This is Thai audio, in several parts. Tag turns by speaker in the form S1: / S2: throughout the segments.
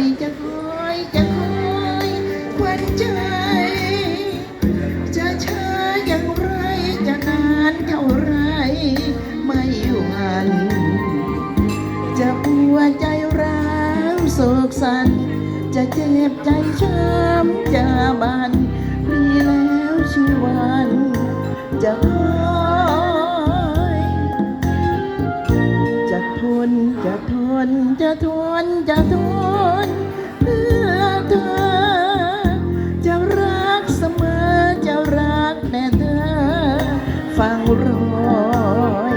S1: อยจะคอยจะคอยควันใจ จะช้าอย่างไรจะนานเท่าไร ไม่หวัน จะปวดใจร้าวโศกสัน จะเจ็บใจช้ำจะบานมีแล้วชีวัน จะคอย นจะทนจะทนจะทน เพื่อเธอ จะรักเสมอจะรักแต่เธอเฝ้ารอย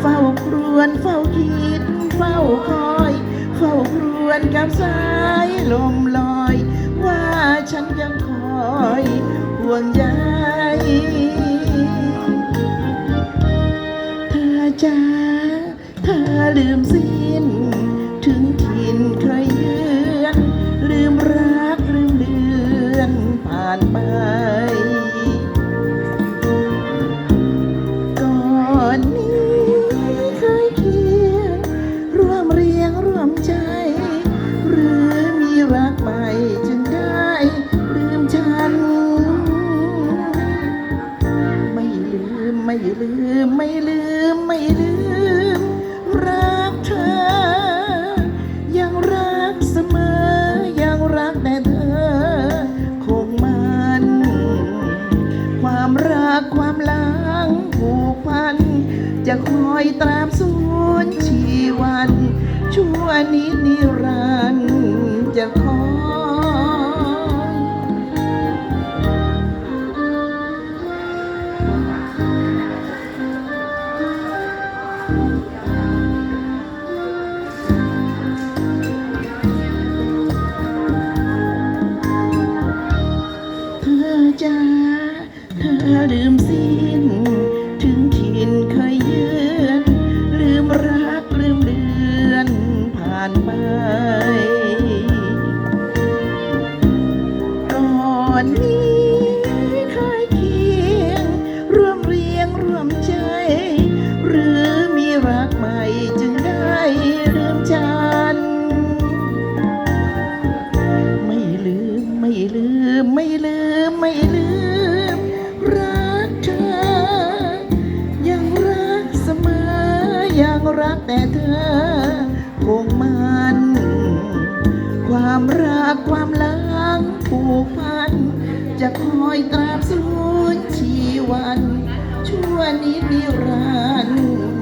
S1: เฝ้าครวนเฝ้าคิดเฝ้าคอยเฝ้าครวนกับสายลมลอย ว่าฉันยังคอยห่วงใยเธอจ้า ลืมสิ้น ถึงถิ่นเคยเยือนลืมรักลืมเลือนผ่านไป ก่อนนี้เคยเคียงร่วมเรียงร่วมใจ หรือมีรักใหม่จึงได้ลืมฉัน ไม่ลืมไม่ลืมไม่ลืม จะคอยตรามสูนชีวัน ชั่วนิดนิรันดร์จะคอย คงมัน ความรักความหลังผูกพัน จะคอยตราบสูญชีวัน ชั่วนิดนิรันดร์